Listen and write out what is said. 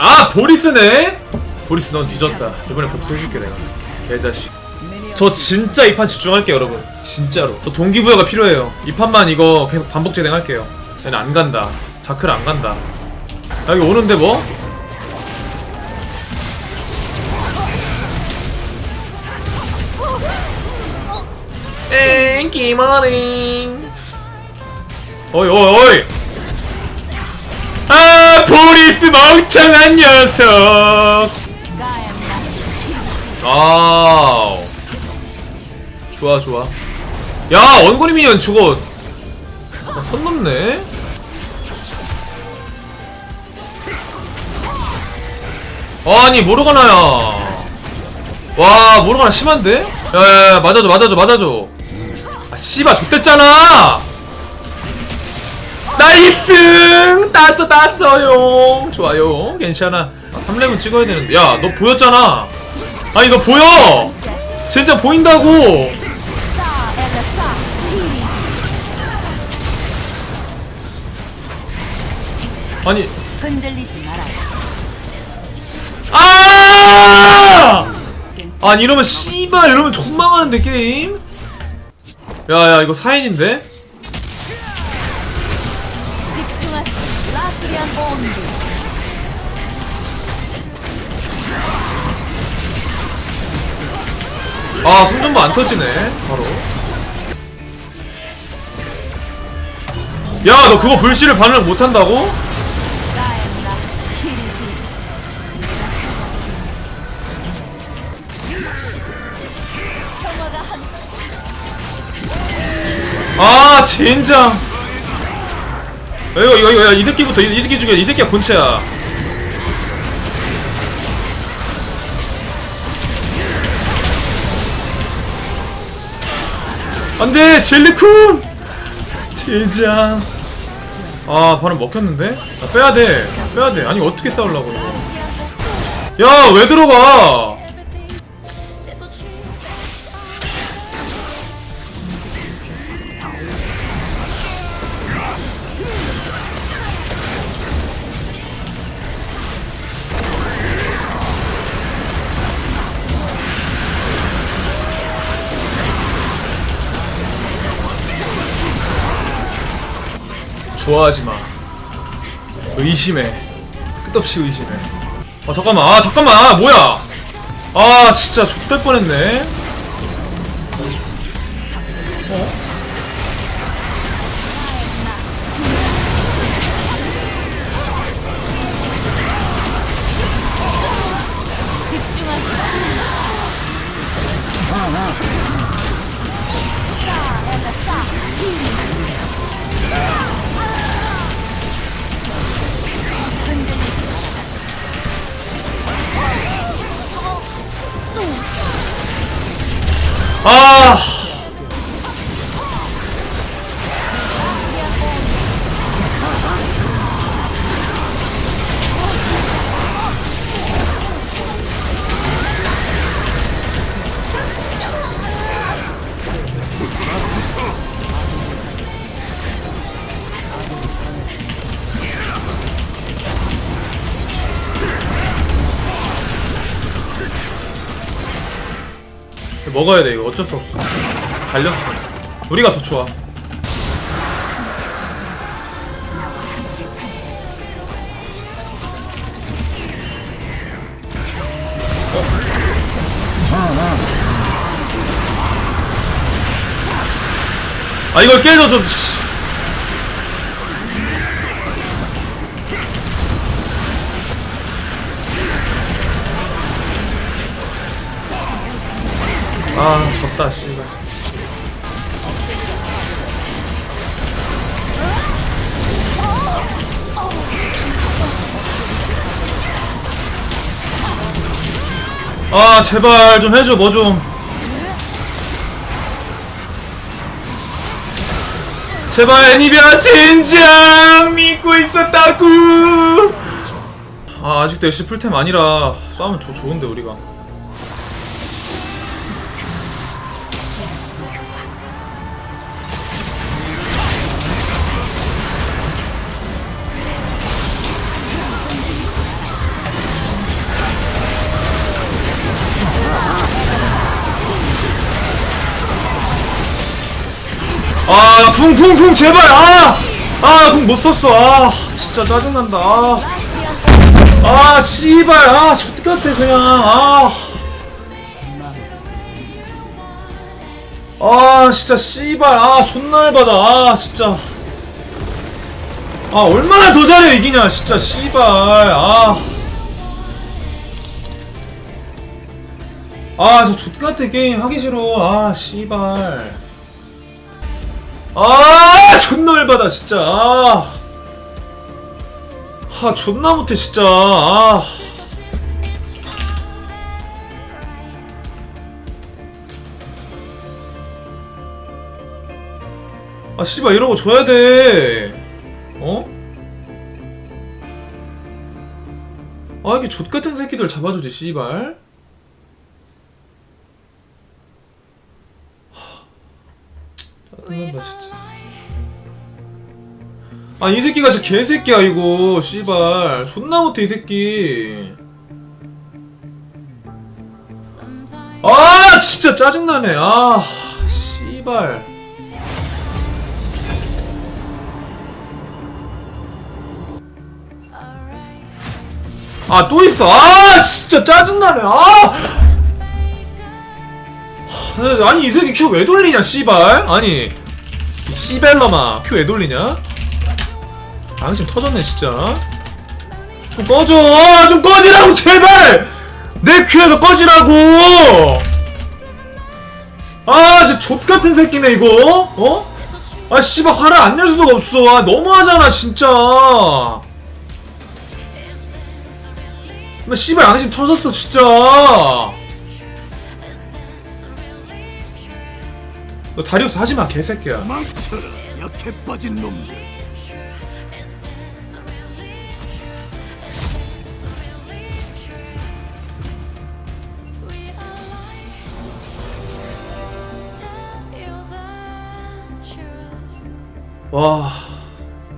아 보리스네? 보리스 넌 뒤졌다. 이번에 복수해줄게 내가. 개자식. 저 진짜 이 판 집중할게요 여러분. 진짜로. 저 동기부여가 필요해요. 이 판만 이거 계속 반복 진행할게요. 얘는 안 간다. 자크를 안 간다. 야, 여기 오는데 뭐? 땡기 머닝 어이 어이 어이 아 보리스 멍청한 녀석. 아 좋아 좋아. 야 원거리 미니언 저거 아, 선 넘네. 아니 모르가나야. 와 모르가나 심한데? 야야야 맞아줘 맞아줘 맞아줘. 아 씨발 좆됐잖아 나이스! 땄어 땄어요. 좋아요. 괜찮아. 아, 3렙은 찍어야 되는데. 야 너 보였잖아. 아니 너 보여! 진짜 보인다고! 아니. 흔들리지 마라. 아! 아니 이러면 씨발 이러면 존망하는데 게임? 야 야 이거 4인인데 라스리안 온드. 아 손전부 안 터지네 바로 야 너 그거 불씨를 반응을 못한다고? 아 젠장 이거 이거 이거 야, 이 새끼부터 이, 이 새끼 죽여. 이 새끼가 본체야. 안돼 젤리쿤! 젠장 아 발은 먹혔는데? 아, 빼야돼. 빼야돼. 아니 어떻게 싸우려고 야왜 들어가 좋아하지 마. 의심해. 끝없이 의심해. 아 잠깐만. 아 잠깐만. 아 뭐야? 아 진짜 족될 뻔했네. 집 아. 먹어야 돼 이거 어쩔 수 없어. 달렸어. 우리가 더 좋아. 아 이걸 깨줘 좀. 씨. 아 졌다 씨발. 아 제발 좀 해줘 뭐 좀. 제발 애니비아 진작 믿고 있었다구. 아 아직도 애쉬 풀템 아니라 싸우면 더 좋은데 우리가. 아, 쿵쿵쿵 제발. 아, 아, 궁못 썼어. 아, 진짜 짜증난다. 아, 아, 씨발. 아, X같아 그냥. 아. 아, 진짜 씨발. 아, 존나 열받아. 아, 진짜. 아, 얼마나 더 잘해 이기냐, 진짜 씨발. 아. 아, 저 족같아 게임 하기 싫어. 아, 씨발. 아, 존나 열받아 진짜. 아. 아, 존나 못해 진짜. 아. 아, 씨발 이런 거 줘야 돼. 어? 아, 이렇게 족같은 새끼들 잡아주지, 씨발. 짜증난다 진짜 아 이 새끼가 진짜 개새끼야 이거. 씨발. 존나 못해 이 새끼. 아 진짜 짜증나네. 아 씨발. 아 또 있어. 아 진짜 짜증나네. 아! 하, 아니 이 새끼 큐왜 돌리냐 씨발? 아니 이 씨발놈아 큐왜 돌리냐? 당신 터졌네 진짜. 좀 꺼져! 아, 좀 꺼지라고 제발! 내 큐에서 꺼지라고! 아 진짜 족같은 새끼네 이거. 어? 아 씨발 화를 안 낼 수가 없어. 아 너무하잖아 진짜. 나 씨발 양심 터졌어 진짜 너 다리우스 하지마 개새끼야. 망쳐라 약해 빠진 놈들 와